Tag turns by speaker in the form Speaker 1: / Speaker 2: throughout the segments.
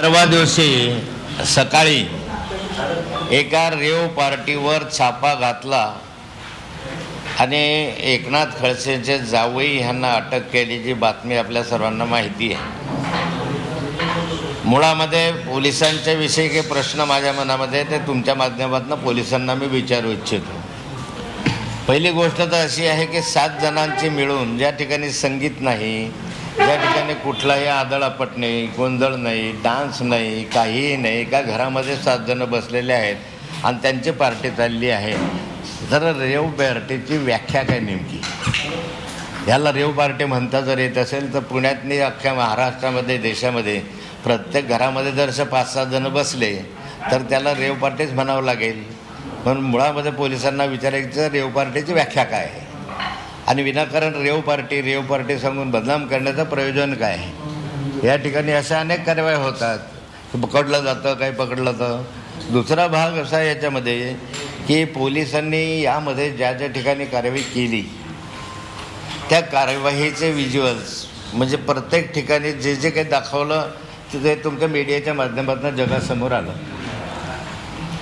Speaker 1: परवा दिवशी सकाळी एका रेव पार्टीवर छापा घातला आणि एकनाथ खडसेचे जावई ह्यांना अटक केलीची बातमी आपल्या सर्वांना माहिती आहे. मुळामध्ये पोलिसांच्या विषयी काही प्रश्न माझ्या मनामध्ये ते तुमच्या माध्यमातून पोलिसांना मी विचारू इच्छितो. पहिली गोष्ट तर अशी आहे की सात जणांची मिळून ज्या ठिकाणी संगीत नाही या ठिकाणी कुठलाही आदळापट नाही गोंधळ नाही डान्स नाही काहीही नाही का घरामध्ये सात जणं बसलेले आहेत आणि त्यांची पार्टी चालली आहे. तर रेव पार्टीची व्याख्या काय नेमकी? ह्याला रेव पार्टी म्हणता जर येत असेल तर पुण्यातनी अख्ख्या महाराष्ट्रामध्ये देशामध्ये प्रत्येक घरामध्ये जर असे पाच सात जणं बसले तर त्याला रेव पार्टीच म्हणावं लागेल. म्हणून मुळामध्ये पोलिसांना विचारायचं रेव पार्टीची व्याख्या काय आहे? आणि विनाकारण रेव पार्टी रेव पार्टी सांगून बदनाम करण्याचं प्रयोजन काय? आहे या ठिकाणी अशा अनेक कारवाया होतात. पकडलं जातं काही पकडलं जातं दुसरा भाग असा आहे याच्यामध्ये की पोलिसांनी यामध्ये ज्या ज्या ठिकाणी कारवाई केली त्या कार्यवाहीचे व्हिज्युअल्स म्हणजे प्रत्येक ठिकाणी जे जे काही दाखवलं ते तुमच्या मीडियाच्या माध्यमातून जगासमोर आलं.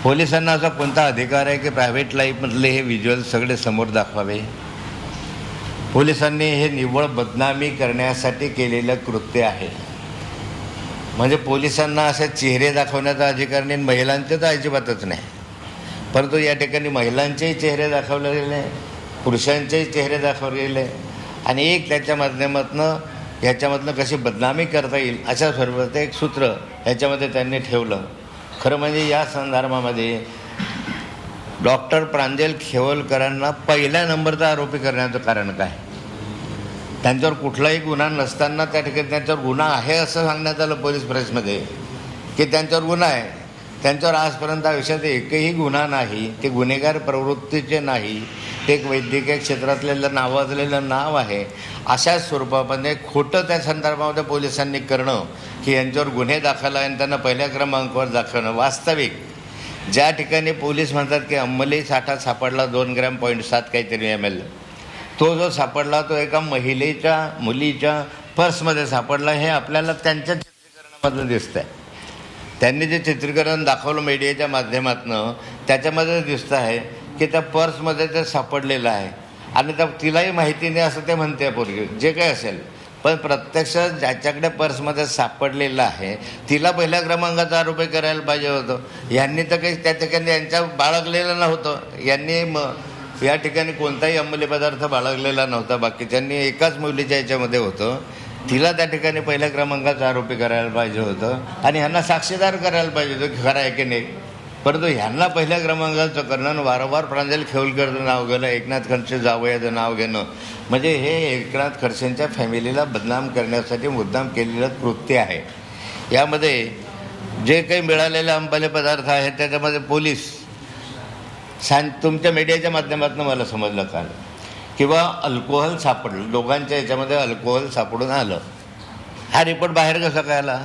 Speaker 1: पोलिसांना असा कोणता अधिकार आहे की प्रायव्हेट लाईफमधले हे व्हिज्युअल सगळे समोर दाखवावे? पोलिसांनी हे निव्वळ बदनामी करण्यासाठी केलेलं कृत्य आहे. म्हणजे पोलिसांना असे चेहरे दाखवण्याचा अधिकार नाही महिलांचे तर अजिबातच नाही. परंतु या ठिकाणी महिलांचेही चेहरे दाखवले गेले पुरुषांचेही चेहरे दाखवले गेले आणि एक त्याच्या माध्यमातनं ह्याच्यामधनं कशी बदनामी करता येईल अशा स्वरूपाचं एक सूत्र ह्याच्यामध्ये त्यांनी ठेवलं. खरं म्हणजे या संदर्भामध्ये डॉक्टर प्रांजल खेवलकरांना पहिल्या नंबरचा आरोपी करण्याचं कारण काय? त्यांच्यावर कुठलाही गुन्हा नसताना त्या ठिकाणी त्यांच्यावर गुन्हा आहे असं सांगण्यात आलं पोलीस प्रेसमध्ये? की त्यांच्यावर गुन्हा आहे? त्यांच्यावर आजपर्यंत आयुष्यात एकही गुन्हा नाही ते गुन्हेगार प्रवृत्तीचे नाही ते एक वैद्यकीय क्षेत्रातलेलं नावाजलेलं नाव आहे अशा स्वरूपामध्ये खोटं त्या संदर्भामध्ये पोलिसांनी करणं की यांच्यावर गुन्हे दाखल आहे आणि त्यांना पहिल्या क्रमांकावर दाखवणं वास्तविक. ज्या ठिकाणी पोलीस म्हणतात की अंमली साठा सापडला दोन ग्रॅम पॉईंट सात काहीतरी एम एल तो जो सापडला तो एका महिलेच्या मुलीच्या पर्समध्ये सापडला हे आपल्याला त्यांच्या चित्रीकरणामधून दिसतं आहे त्यांनी जे चित्रीकरण दाखवलं मीडियाच्या माध्यमातनं त्याच्यामध्ये दिसतं आहे की त्या पर्समध्ये ते सापडलेलं आहे. आणि त्या तिलाही माहिती नाही असं ते म्हणते पूर्वी जे काही असेल. पण प्रत्यक्ष ज्याच्याकडे पर्समध्ये सापडलेलं आहे तिला पहिल्या क्रमांकाचा आरोपी करायला पाहिजे होतं. यांनी तर काही त्या ठिकाणी यांच्या बाळगलेलं नव्हतं. यांनी म या ठिकाणी कोणताही अंमली पदार्थ बाळगलेला नव्हता. बाकीच्यांनी एकाच मुलीच्या याच्यामध्ये होतं. तिला त्या ठिकाणी पहिल्या क्रमांकाचा आरोपी करायला पाहिजे होतं. आणि ह्यांना साक्षीदार करायला पाहिजे होतं की खरं आहे की नाही. परंतु ह्यांना पहिल्या क्रमांकाचं करणं वारंवार प्रांजल खेवलकरचं नाव घेणं एकनाथ खडसे जावयाचं नाव घेणं म्हणजे हे एकनाथ खडसेंच्या फॅमिलीला बदनाम करण्यासाठी मुद्दाम केलेलं कृत्य आहे. यामध्ये जे काही मिळालेले अंबाले पदार्थ आहेत त्याच्यामध्ये पोलीस सांग तुमच्या मीडियाच्या माध्यमातून मला समजलं काल. किंवा अल्कोहोल सापडलं. दोघांच्या याच्यामध्ये अल्कोहोल सापडून आलं. हा रिपोर्ट बाहेर कसा काय आला?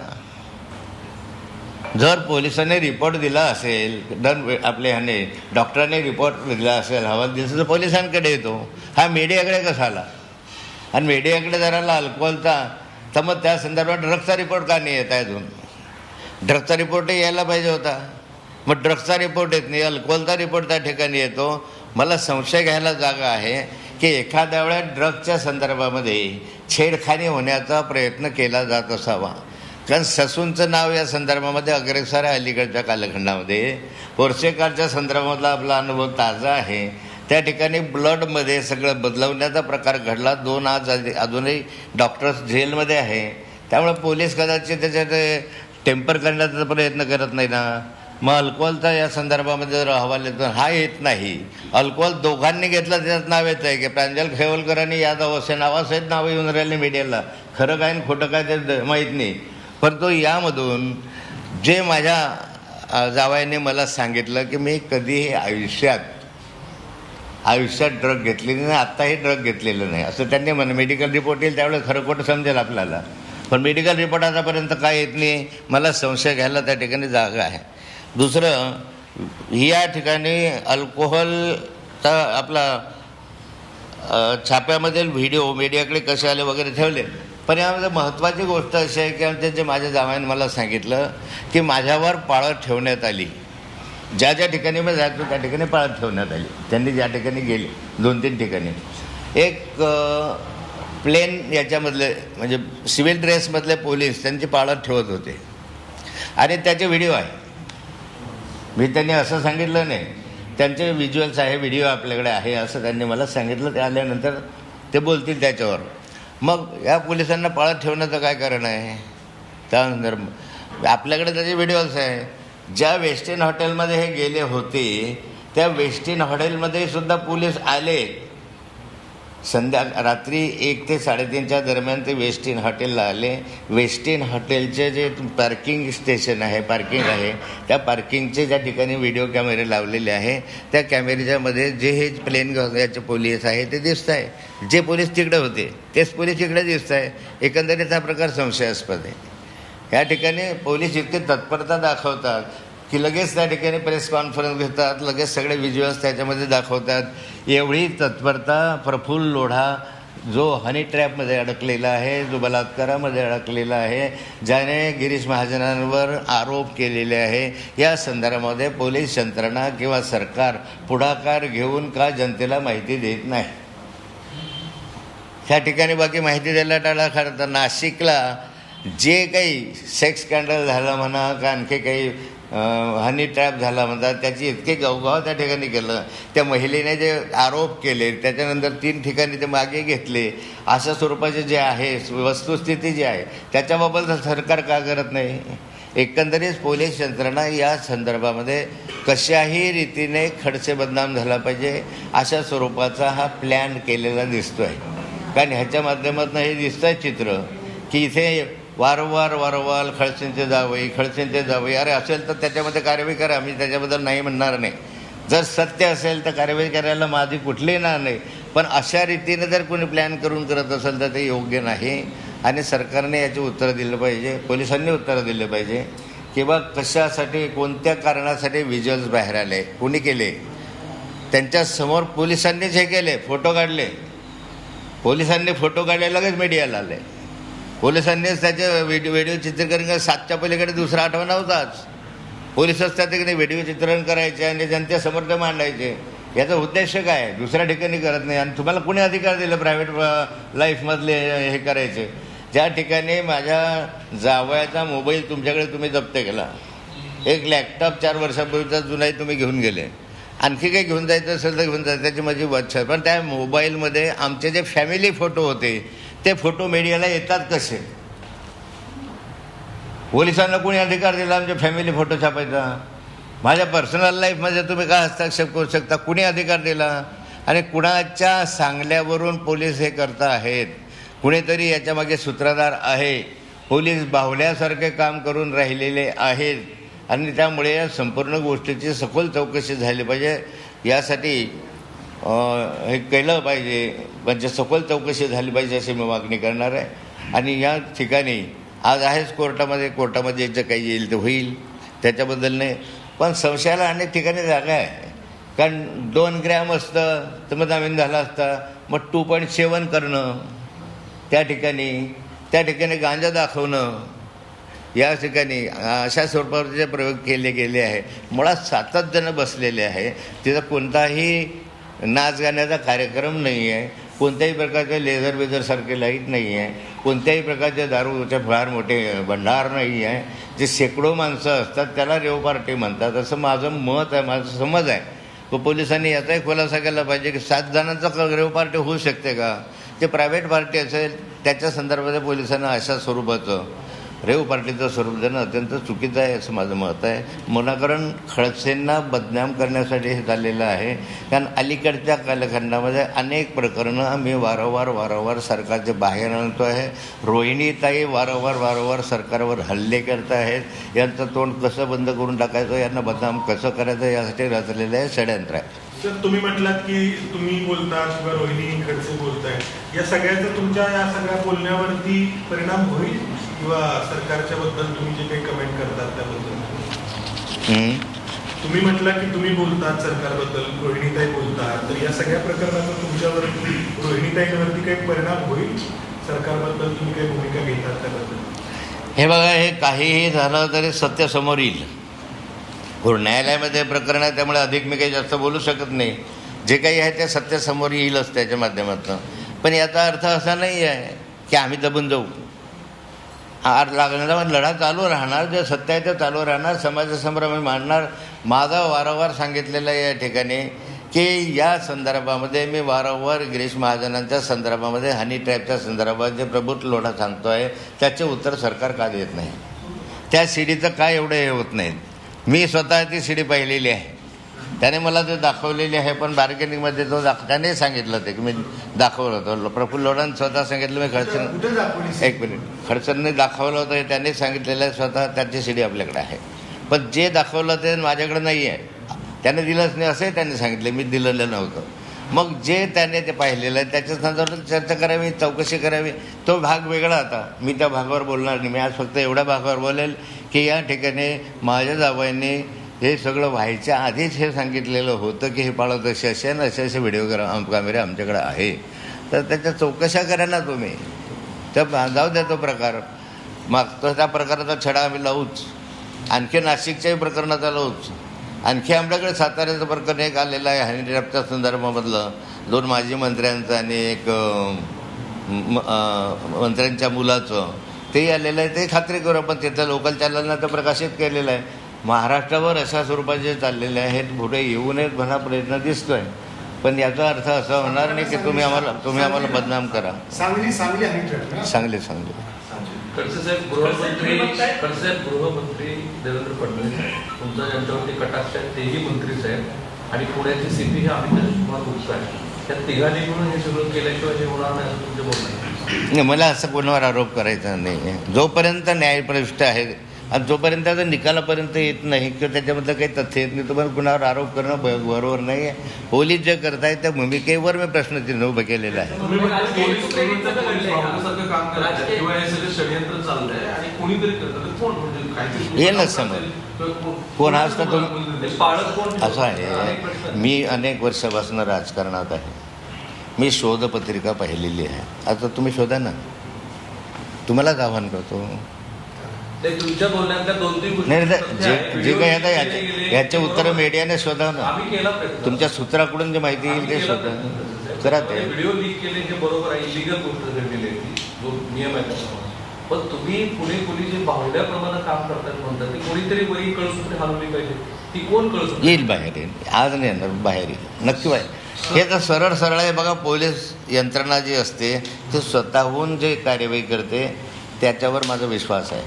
Speaker 1: जर पोलिसांनी रिपोर्ट दिला असेल डन आपले ह्याने डॉक्टरांनी रिपोर्ट दिला असेल हवाल दिला तर पोलिसांकडे येतो. हा मीडियाकडे कसा आला? आणि मीडियाकडे जर आला अल्कोहोलचा तर मग त्या संदर्भात ड्रगचा रिपोर्ट का नाही येत आहे अजून ड्रगचा रिपोर्टही यायला पाहिजे होता. मग ड्रग्सचा रिपोर्ट येत नाही अल्कोहोलचा रिपोर्ट त्या ठिकाणी येतो. मला संशय घ्यायला जागा आहे की एखाद्या वेळेस ड्रग्सच्या संदर्भामध्ये छेडखानी होण्याचा प्रयत्न केला जात असावा. कारण ससूनचं नाव या संदर्भामध्ये अग्रेसर आहे अलीकडच्या कालखंडामध्ये. पोर्सेकारच्या संदर्भातला आपला अनुभव ताजा आहे. त्या ठिकाणी ब्लडमध्ये सगळं बदलवण्याचा प्रकार घडला. दोन आज अजूनही डॉक्टर्स जेलमध्ये आहे. त्यामुळे पोलीस कदाचित त्याच्यात eh, टेम्पर करण्याचा प्रयत्न करत नाही ना. मग अल्कोहोलचा या संदर्भामध्ये जर अहवाल येतो हा येत नाही. अल्कोहोल दोघांनी घेतलं त्याचं नाव येतं आहे की प्रांजल खेवलकरांनी यादव असे नावासहित नावं येऊन राहिले मीडियाला. खरं काय आणि खोटं काय ते माहीत नाही. परंतु यामधून जे माझ्या जावाईने मला सांगितलं की मी कधीही आयुष्यात आयुष्यात ड्रग घेतलेली नाही आत्ताही ड्रग घेतलेलं नाही. असं त्यांनी म्हणा मेडिकल रिपोर्ट येईल त्यावेळेस खरं खोटं समजेल आपल्याला. पण मेडिकल रिपोर्ट आतापर्यंत काय येत नाही मला संशय घ्यायला त्या ठिकाणी जागा आहे. दुसरं या ठिकाणी अल्कोहोलचा आपला छाप्यामधील व्हिडिओ मीडियाकडे कसे आले वगैरे ठेवले. पण यामध्ये महत्त्वाची गोष्ट अशी आहे की आमच्या जे माझ्या जावाईने मला सांगितलं की माझ्यावर पाळत ठेवण्यात आली. ज्या ज्या ठिकाणी मी जायचो त्या ठिकाणी पाळत ठेवण्यात आली. त्यांनी ज्या ठिकाणी गेले दोन तीन ठिकाणी. एक प्लेन याच्यामधले म्हणजे सिव्हिल ड्रेसमधले पोलीस त्यांची पाळत ठेवत होते. आणि त्याचे व्हिडिओ आहे. मी त्यांनी असं सांगितलं नाही. त्यांचे व्हिज्युअल्स आहे व्हिडिओ आपल्याकडे आहे असं त्यांनी मला सांगितलं. ते आल्यानंतर ते बोलतील त्याच्यावर. मग या पोलिसांना पाळत ठेवण्याचं काय कारण आहे? त्यानंतर आपल्याकडे त्याचे व्हिडिओज आहे ज्या वेस्टर्न हॉटेलमध्ये हे गेले होते त्या वेस्टर्न हॉटेलमध्ये सुद्धा पोलीस आले. संध्या रात्री एक ते साडेतीनच्या दरम्यान ते वेस्टिन हॉटेलला आले. वेस्टिन हॉटेलचे जे पार्किंग स्टेशन आहे पार्किंग आहे त्या पार्किंगचे ज्या ठिकाणी व्हिडिओ कॅमेरे लावलेले आहे त्या कॅमेऱ्याच्यामध्ये जे हे प्लेन याचे पोलीस आहे ते दिसत आहे जे पोलीस तिकडे होते तेच पोलीस इकडे दिसत आहे एकंदरीत हा प्रकार संशयास्पद आहे. या ठिकाणी पोलीस इतके तत्परता दाखवतात की लगेच त्या ठिकाणी प्रेस कॉन्फरन्स घेतात लगेच सगळे व्हिज्युअल्स त्याच्यामध्ये दाखवतात. एवढी तत्परता प्रफुल्ल लोढा जो हनी ट्रॅपमध्ये अडकलेला आहे जो बलात्कारामध्ये अडकलेला आहे ज्याने गिरीश महाजनांवर आरोप केलेले आहे या संदर्भामध्ये पोलीस यंत्रणा किंवा सरकार पुढाकार घेऊन का जनतेला माहिती देत नाही? ह्या ठिकाणी बाकी माहिती द्यायला टाळा खरं तर नाशिकला जे काही सेक्स स्कॅन्डल झालं म्हणा का आणखी काही हनी ट्रॅप झाला म्हणतात त्याची इतके गवगाव त्या ठिकाणी केलं. त्या महिलेने जे आरोप केले त्याच्यानंतर तीन ठिकाणी ते मागे घेतले. अशा स्वरूपाचे जे आहे वस्तुस्थिती जी आहे त्याच्याबाबत सरकार का करत नाही? एकंदरीत पोलीस यंत्रणा या संदर्भामध्ये कशाही रीतीने खडसे बदनाम झाला पाहिजे अशा स्वरूपाचा हा प्लॅन केलेला दिसतो आहे कारण ह्याच्या माध्यमातून हे दिसतं आहे चित्र की इथे वारंवार वारंवार खडसेंचे जावई खडसेंचे जावई. अरे असेल तर त्याच्यामध्ये कारवाई करा. मी त्याच्याबद्दल नाही म्हणणार नाही. जर सत्य असेल तर कारवाई करायला माझी कुठलीही ना नाही. पण अशा रीतीने जर कोणी प्लॅन करून करत असेल तर ते योग्य नाही. आणि सरकारने याचे उत्तरं दिलं पाहिजे. पोलिसांनी उत्तरं दिलं पाहिजे किंवा कशासाठी कोणत्या कारणासाठी व्हिज्युअल्स बाहेर आले? कोणी केले? त्यांच्यासमोर पोलिसांनीच हे केले. फोटो काढले. पोलिसांनी फोटो काढले लगेच मीडियाला आले. पोलिसांनीच त्याचे व्हिडिओ व्हिडिओ चित्रीकरण कर सातच्या पलीकडे दुसरा आठवण नव्हताच पोलिसच त्या ठिकाणी व्हिडिओ चित्रण करायचे आणि जनतेसमोर ते मांडायचे. याचा उद्देश काय दुसऱ्या ठिकाणी करत नाही. आणि तुम्हाला कुणी अधिकार दिलं प्रायव्हेट लाईफमधले हे करायचे? ज्या ठिकाणी माझ्या जावयाचा मोबाईल तुमच्याकडे तुम्ही जप्त केला. एक लॅपटॉप चार वर्षापूर्वीचा जुनाही तुम्ही घेऊन गेले. आणखी काही घेऊन जायचं असेल तर घेऊन जायचं. त्याची माझी वच्छा पण त्या मोबाईलमध्ये आमचे जे फॅमिली फोटो होते ते फोटो मीडियाला येतात कसे? पोलिसांना कोणी अधिकार दिला? आमच्या फॅमिली फोटो छापायचा. माझ्या पर्सनल लाईफमध्ये तुम्ही काय हस्तक्षेप करू शकता? कुणी अधिकार दिला? आणि कुणाच्या सांगल्यावरून पोलीस हे करता आहेत? कुणीतरी याच्यामागे सूत्रधार आहे. पोलीस बाहुल्यासारखे काम करून राहिलेले आहेत. आणि त्यामुळे या संपूर्ण गोष्टीची सखोल चौकशी झाली पाहिजे. यासाठी हे केलं पाहिजे. म्हणजे सखोल चौकशी झाली पाहिजे अशी मी मागणी करणार आहे. आणि या ठिकाणी आज आहेच कोर्टामध्ये. कोर्टामध्ये जे काही येईल ते होईल. त्याच्याबद्दल नाही. पण संशयाला अनेक ठिकाणी जागा आहे. कारण दोन ग्रॅम असतं तर मग जामीन झाला असता मग टू पॉईंट सेवन करणं त्या ठिकाणी त्या ठिकाणी गांजा दाखवणं या ठिकाणी अशा स्वरूपाचे प्रयोग केले गेले आहे. मुळात सातच जणं बसलेले आहे. तिथं कोणताही नाच गाण्याचा कार्यक्रम नाही आहे. कोणत्याही प्रकारचे लेझर बेझरसारखे लाइट नाही आहे. कोणत्याही प्रकारचे दारूचे फार मोठे भंडार नाही आहे. जे शेकडो माणसं असतात त्याला रेव पार्टी म्हणतात. असं माझं मत आहे माझं समज आहे. तो पोलिसांनी याचाही खुलासा केला पाहिजे की सात जणांचा रेव पार्टी होऊ शकते का? जे प्रायव्हेट पार्टी असेल त्याच्या संदर्भात पोलिसांना अशा स्वरूपाचं. रेव पार्टीचं स्वरूप देणं अत्यंत चुकीचं आहे असं माझं मत आहे. मुलाकरण खडसेंना बदनाम करण्यासाठी हे झालेलं आहे. कारण अलीकडच्या कालखंडामध्ये अनेक प्रकरणं आम्ही वारंवार वारंवार सरकारचे बाहेर आणतो आहे. रोहिणीताई वारंवार वारंवार सरकारवर हल्ले करत आहेत. यांचं तोंड कसं बंद करून टाकायचं यांना बदनाम कसं करायचं यासाठी रचलेलं आहे षडयंत्र आहे.
Speaker 2: तर तुम्ही म्हटलात की तुम्ही बोलता किंवा रोहिणी खडसे बोलताय या सगळ्याचा तुमच्या या सगळ्या बोलण्यावरती परिणाम होईल? किंवा सरकारच्या बद्दल तुम्ही जे काही कमेंट करतात त्याबद्दल. तुम्ही म्हटलं की तुम्ही बोलतात सरकारबद्दल रोहिणीताई बोलतात तर या सगळ्या प्रकरणाचा तुमच्यावरती रोहिणीताईंवरती काही परिणाम होईल? सरकारबद्दल तुम्ही काही भूमिका घेतात त्याबद्दल?
Speaker 1: हे बघा हे काहीही झालं तरी सत्य समोर येईल. न्यायालयामध्ये प्रकरण आहे त्यामुळे अधिक मी काही जास्त बोलू शकत नाही. जे काही आहे ते सत्य समोर येईलच त्याच्या माध्यमातून. पण याचा अर्थ असा नाही आहे की आम्ही दबून जाऊ. आर पण म्हणजे लढा चालू राहणार जे सत्य आहे ते चालू राहणार समाजासमोर आम्ही मांडणार. माझा वारंवार सांगितलेलं आहे या ठिकाणी की या संदर्भामध्ये मी वारंवार गिरीश महाजनांच्या संदर्भामध्ये हनी ट्रॅपच्या संदर्भात जे प्रभूत लोढा सांगतो आहे त्याचे उत्तर सरकार का देत नाही? त्या सीडीचं काय एवढं हे होत नाही? मी स्वतः ती सीडी पाहिलेली आहे. त्याने मला ते दाखवलेली आहे पण बार्गेनिंगमध्ये तो दाख त्याने सांगितलं ते की मी दाखवलं होतं. प्रफुल्ल लोढांनी स्वतः सांगितलं मी
Speaker 3: दाखवली
Speaker 1: एक मिनिट. खडसरने दाखवलं होतं हे त्यांनी सांगितलेलं आहे स्वतः त्याची सीडी आपल्याकडे आहे. पण जे दाखवलं ते माझ्याकडे नाही आहे. त्याने दिलंच नाही असंही त्यांनी सांगितलं. मी दिलेलं नव्हतं. मग जे त्याने ते पाहिलेलं आहे त्याच्या संदर्भात चर्चा करावी चौकशी करावी. तो भाग वेगळा आता मी त्या भागावर बोलणार नाही. मी आज फक्त एवढ्या भागावर बोलेल की या ठिकाणी माझ्या जावयाने हे सगळं व्हायच्या आधीच हे सांगितलेलं होतं की हे पाळत असे असे आणि असे असे व्हिडिओ करा कॅमेरे आमच्याकडे आहे. तर त्याच्या चौकशा करा ना तुम्ही. त्या जाऊ द्या तो प्रकार. मागतो त्या प्रकाराचा छडा आम्ही लावूच. आणखी नाशिकच्याही प्रकरणाचा लावूच. आणखी आमच्याकडे साताऱ्याचं प्रकरण एक आलेलं आहे हॅन्डीक्रॅफ्टच्या संदर्भामधलं. दोन माजी मंत्र्यांचं आणि एक मंत्र्यांच्या मुलाचं. तेही आलेलं आहे ते खात्री करू आपण तिथं लोकल चॅनलनं तर प्रकाशित केलेलं आहे. महाराष्ट्रावर अशा स्वरूपाचे चाललेले आहेत पुढे येऊ नयेत म्हणा प्रयत्न दिसतोय. पण याचा अर्थ असा होणार नाही की तुम्ही आम्हाला तुम्ही आम्हाला बदनाम करा.
Speaker 3: सांगली सांगली?
Speaker 1: चांगले सांगले
Speaker 4: खडसे साहेब गृहमंत्री खडसे साहेब गृहमंत्री देवेंद्र फडणवीस आहेत. तुमचा ज्यांच्यावरती कटाक्ष आहे तेही मंत्रीच आहेत आणि पुण्याची स्थिती ही अमित कुमार गुप्ता आहे. त्या तिघांनी मिळून हे सगळं केल्याशिवाय हे होणार नाही असं तुमचं म्हणणं आहे.
Speaker 1: नाही मला असं कोणावर आरोप करायचा नाही जोपर्यंत न्यायप्रविष्ट आहे आणि जोपर्यंत आता निकालापर्यंत येत नाही किंवा त्याच्यामधलं काही तथ्य येत नाही तोपर्यंत कुणावर आरोप करणं बरोबर नाही आहे पोलीस जे करतायत त्या भूमिकेवर मी प्रश्नचिन्ह उभं केलेलं आहे.
Speaker 4: तुम्ही हे सगळं षडयंत्र चाललंय. आणि कोणीतरी करतं. तर कोण? म्हणजे
Speaker 1: ना समोर. कोण हा असता तो-
Speaker 4: ते पाळत कोण
Speaker 1: असं आहे. मी अनेक वर्षापासून राजकारणात आहे. मी शोधपत्रिका पाहिलेली आहे. आता तुम्ही शोधा ना. तुम्हालाच आव्हान करतो.
Speaker 4: तुमच्या बोलण्यातल्या दोन तीन गोष्टी
Speaker 1: नाही नाही,
Speaker 4: सत्य
Speaker 1: जे. जे काही आता याचे याचे उत्तर. मीडियाने शोधा ना. तुमच्या सूत्राकडून जे माहिती येईल ते शोधा. करा ते.
Speaker 4: व्हिडिओ लीक केले हे बरोबर आहे इलिगल गोष्ट घडलेली आहे जो नियम आहे पण तुम्ही पुणे पोलीस जे बाहुल्याप्रमाणे काम करतात म्हणतात. ते कोणीतरी वरी कळसूत्री हलवली पाहिजे. ती कोण कळसूत्री
Speaker 1: येईल बाहेर येईल. आज नाही येणार बाहेर येईल. नक्की बाहेर. हे तर सरळ सरळ आहे बघा पोलीस यंत्रणा जी असते ते स्वतःहून जे कार्यवाही करते त्याच्यावर माझा विश्वास आहे.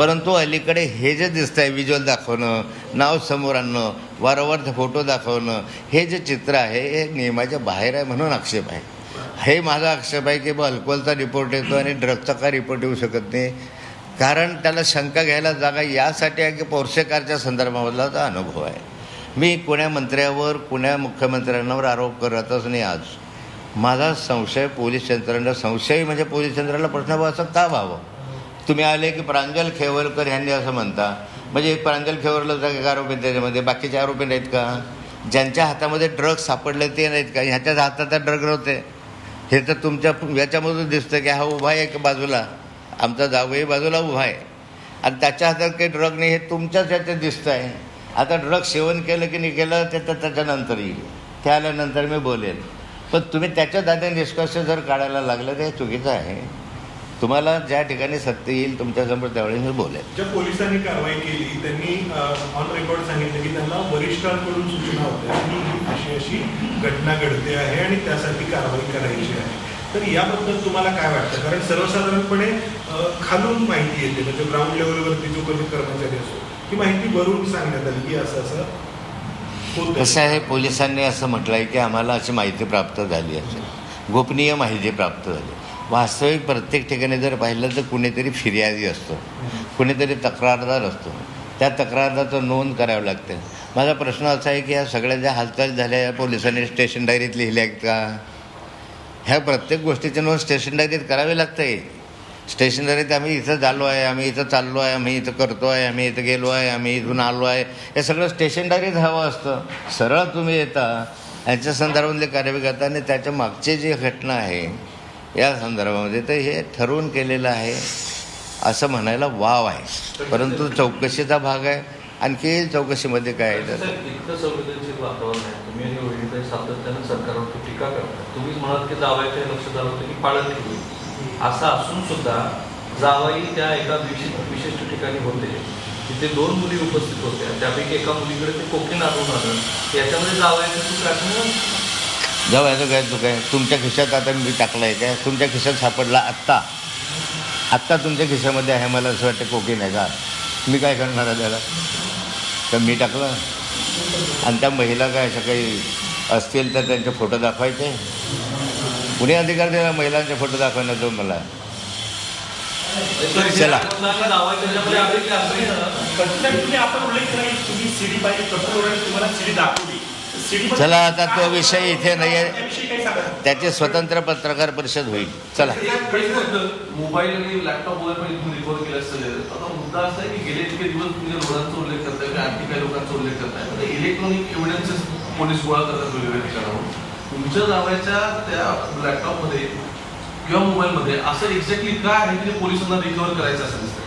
Speaker 1: परंतु अलीकडे हे जे दिसतं आहे व्हिज्युअल दाखवणं नाव समोर आणणं वारंवार फोटो दाखवणं हे जे चित्र आहे हे नियमाच्या बाहेर आहे म्हणून आक्षेप आहे. हे माझा आक्षेप आहे की बा अल्कोहोलचा रिपोर्ट येतो आणि ड्रगचा का रिपोर्ट येऊ शकत नाही. कारण त्याला शंका घ्यायला जागा यासाठी आहे की पोर्सेकारच्या संदर्भामधला तो अनुभव आहे. मी कुण्या मंत्र्यावर कुण्या मुख्यमंत्र्यांवर आरोप करतच नाही आज. माझा संशय पोलीस यंत्रणा संशय म्हणजे पोलीस यंत्रणेला प्रश्न असं का व्हावं? तुम्ही आले की प्रांजल खेवरकर यांनी असं म्हणता. म्हणजे प्रांजल खेवरला एक आरोपी त्याच्यामध्ये. बाकीचे आरोपी नाहीत का? ज्यांच्या हातामध्ये ड्रग्ज सापडले ते नाहीत का? ह्याच्याच हातात ड्रग नव्हते. हे तर तुमच्या याच्यामधून दिसतं की हा उभा आहे एका बाजूला. आमचा जावई बाजूला उभा आहे. आणि त्याच्या हातात काही ड्रग नाही हे तुमच्याच याच्यात दिसतं आहे आता ड्रग सेवन केलं की नाही केलं ते तर त्याच्यानंतर येईल. ते आल्यानंतर मी बोलेल पण तुम्ही त्याच्या दादा निष्कर्ष जर काढायला लागलं ते चुकीचं आहे. तुम्हाला ज्या ठिकाणी सत्य येईल तुमच्यासमोर त्यावेळी मी बोलेल.
Speaker 2: ज्या पोलिसांनी कारवाई केली त्यांनी ऑन रेकॉर्ड सांगितलं की त्यांना वरिष्ठांकडून सूचना होत्या की अशी अशी घटना घडते आहे आणि त्यासाठी कारवाई करायची आहे. तर याबद्दल तुम्हाला काय वाटतं? कारण सर्वसाधारणपणे खालून माहिती येते म्हणजे ग्राउंड लेवलवरती जो कधी कर्मचारी असतो ही माहिती वरून सांगण्यात आली की असं असं होतं
Speaker 1: कसं आहे पोलिसांनी असं म्हटलं आहे की आम्हाला अशी माहिती प्राप्त झाली असेल. गोपनीय माहिती प्राप्त झाली. वास्तविक प्रत्येक ठिकाणी जर पाहिलं तर कुणीतरी फिर्यादी असतो. कुणीतरी तक्रारदार असतो. त्या तक्रारदाचं नोंद करावं लागते. माझा प्रश्न असा आहे की या सगळ्या ज्या हालचाली झाल्या या पोलिसांनी स्टेशन डायरीत लिहिल्या आहेत का? ह्या प्रत्येक गोष्टीची नोंद स्टेशन डायरीत करावी लागते. स्टेशन डायरीत आम्ही इथं झालो आहे आम्ही इथं चाललो आहे आम्ही इथं करतो आहे आम्ही इथं गेलो आहे आम्ही इथून आलो आहे. हे सगळं स्टेशन डायरीत हवं असतं. सरळ तुम्ही येता. याच्या संदर्भातले कार्यवाही करता आणि त्याच्या मागची जी घटना आहे या संदर्भामध्ये तर हे ठरवून केलेलं आहे असं म्हणायला वाव आहे. परंतु चौकशीचा भाग आहे. आणखी चौकशीमध्ये काय आहे? तर
Speaker 4: वातावरण आहे. तुम्ही सातत्यानं टीका की होतं की पाळत असं असून सुद्धा जावाई त्या एका विशिष्ट विशिष्ट ठिकाणी होते. तिथे दोन मुली उपस्थित होत्या. त्यापैकी एका मुलीकडे ते कोकीन आढळून आलं. याच्यामध्ये जावायचं
Speaker 1: याचं काय चुक आहे तुमच्या खिशात आता मी टाकलं आहे काय तुमच्या खिशात सापडला आत्ता आत्ता तुमच्या खिशामध्ये आहे मला असं वाटतं कोकीन आहे का मी काय करणार आहे त्याला तर मी टाकलं आणि त्या महिला काय असं काही असतील तर त्यांचे फोटो दाखवायचे कुणी अधिकार दिला महिलांचे फोटो दाखवण्याचा मला चला.
Speaker 5: आपण उल्लेख तुम्ही सीडी पाहिजे तुम्हाला सीडी दाखवली
Speaker 1: चला, आता तो विषय इथे नाही आहे.
Speaker 5: त्याविषयी
Speaker 1: त्याची स्वतंत्र पत्रकार परिषद होईल. चला.
Speaker 6: मोबाईल आणि लॅपटॉप वगैरे पण इथून रिकवर केलं असेल. आता मुद्दा असा आहे की गेले इतके दिवस तुम्ही ज्या उल्लेख करताय किंवा आणखी काही लोकांचा उल्लेख करताय? तर इलेक्ट्रॉनिक एव्हिडन्सेस पोलीस गोळा करतात वेगवेगळ्या ठिकाणाहून. तुमच्या जावयाच्या त्या लॅपटॉपमध्ये किंवा मोबाईलमध्ये असं एक्झॅक्टली काय आहे की ते पोलिसांना रिकवर करायचं असं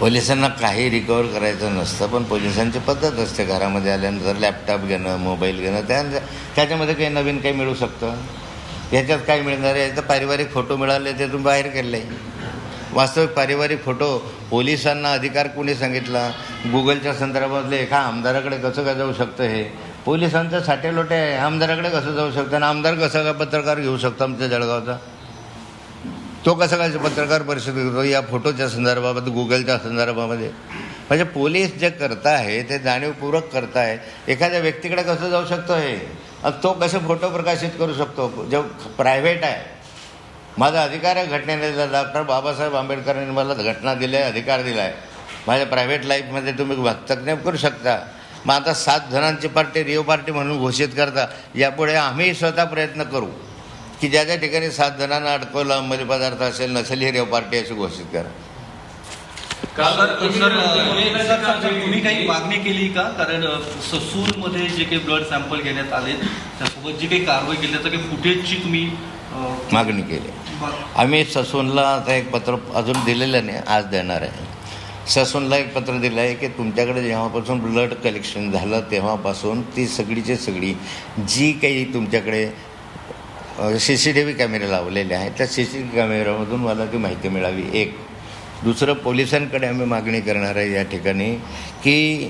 Speaker 1: पोलिसांना काही रिकवर करायचं नसतं पण पोलिसांची पद्धत असते. घरामध्ये आल्यानंतर लॅपटॉप घेणं मोबाईल घेणं त्या त्याच्यामध्ये काही नवीन काही मिळू शकतं. याच्यात काय मिळणार आहे? तर पारिवारिक फोटो मिळाले ते तुम्ही बाहेर केले वास्तविक पारिवारिक फोटो पोलिसांना अधिकार कोणी सांगितला? गुगलच्या संदर्भातले एका आमदाराकडे कसं काय जाऊ शकतं हे? पोलिसांचं साठे लोटे आहे. आमदाराकडे कसं जाऊ शकतं? आणि आमदार कसं काय पत्रकार घेऊ शकतो आमच्या जळगावचा? तो कसा काय पत्रकार परिषद करतो या फोटोच्या संदर्भामध्ये गुगलच्या संदर्भामध्ये. म्हणजे पोलीस जे करताय ते जाणीवपूर्वक आहे एखाद्या व्यक्तीकडे कसं जाऊ शकतो हे? आणि तो कसं फोटो प्रकाशित करू शकतो? जो प्रायव्हेट आहे. माझा अधिकार आहे घटनेने दिला डॉक्टर बाबासाहेब आंबेडकरांनी मला घटना दिली आहे अधिकार दिला आहे माझ्या प्रायव्हेट लाईफमध्ये तुम्ही हस्तक्षेप करू शकता. मग आता सात जणांची पार्टी रिओ पार्टी म्हणून घोषित करता. यापुढे आम्ही स्वतः प्रयत्न करू. की ज्या ज्या ठिकाणी सात जणांना अडकवलं अंमली पदार्थ असेल नसेल ही रेव पार्टी अशी घोषित करा.
Speaker 7: सर तुम्ही काही मागणी केली का? कारण ससूरमध्ये जे काही ब्लड सॅम्पल घेण्यात आले त्यासोबत जी काही कारवाई केली काही फुटेजची तुम्ही
Speaker 1: मागणी केली. आम्ही ससूनला आता एक पत्र अजून दिलेलं नाही आज देणार आहे. ससूनला एक पत्र दिलं आहे की तुमच्याकडे जेव्हापासून ब्लड कलेक्शन झालं तेव्हापासून ती सगळीची सगळी जी काही तुमच्याकडे सी सी टी व्ही कॅमेरे लावलेले आहेत. त्या सी सी टी व्ही कॅमेऱ्यामधून मला ती माहिती मिळावी. एक दुसरं पोलिसांकडे आम्ही मागणी करणार आहे या ठिकाणी की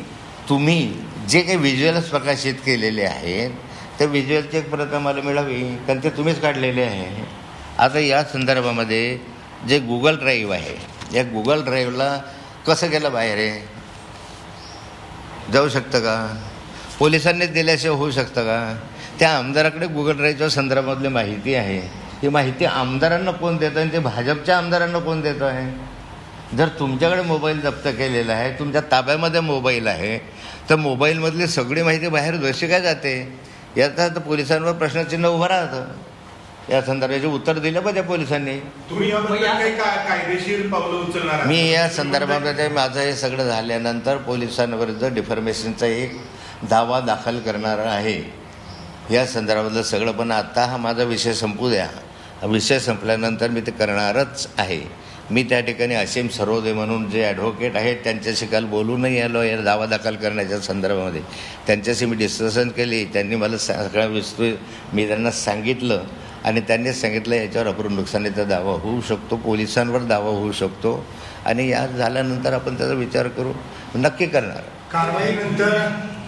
Speaker 1: तुम्ही जे काही व्हिज्युअल्स प्रकाशित केलेले आहेत त्या व्हिज्युअलची एक प्रत आम्हाला मिळावी. कारण ते तुम्हीच काढलेले आहे. आता या संदर्भामध्ये जे गुगल ड्राईव्ह आहे या गुगल ड्राईव्हला कसं गेलं बाहेर आहे जाऊ शकतं का? पोलिसांनीच दिल्याशिवाय होऊ शकतं का? त्या आमदाराकडे गुगल ड्राईव्हच्या संदर्भातली माहिती आहे. ही माहिती आमदारांना कोण देतं आणि ते भाजपच्या आमदारांना कोण देतं आहे? जर तुमच्याकडे मोबाईल जप्त केलेला आहे तुमच्या ताब्यामध्ये मोबाईल आहे तर मोबाईलमधली सगळी माहिती बाहेर जशी काय जाते. याचा तर पोलिसांवर प्रश्नचिन्ह उभं राहतं. या संदर्भाचे उत्तर दिलं पाहिजे पोलिसांनी? मी या संदर्भामध्ये माझं हे सगळं झाल्यानंतर पोलिसांविरुद्ध डिफॉर्मेशनचा एक दावा दाखल करणार आहे. या संदर्भातलं सगळं पण आत्ता हा माझा विषय संपू द्या हा विषय संपल्यानंतर मी ते करणारच आहे. मी त्या ठिकाणी असीम सरोदे म्हणून जे ॲडव्होकेट आहेत त्यांच्याशी काल बोलूनही आलो या दावा दाखल करण्याच्या संदर्भामध्ये. त्यांच्याशी मी डिस्कशन केली त्यांनी मला सगळ्या विस्तृत मी त्यांना सांगितलं आणि त्यांनीच सांगितलं याच्यावर अपूर्ण नुकसानीचा दावा होऊ शकतो पोलिसांवर दावा होऊ शकतो आणि या झाल्यानंतर आपण त्याचा विचार करू. नक्की करणार.
Speaker 3: कारवाईनंतर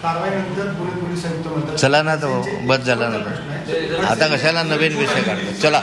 Speaker 3: कारवाईनंतर पुणे पोलीस आयुक्त म्हणतात
Speaker 1: चला ना तो, बस झाला ना. आता कशाला नवीन विषय काढतो चला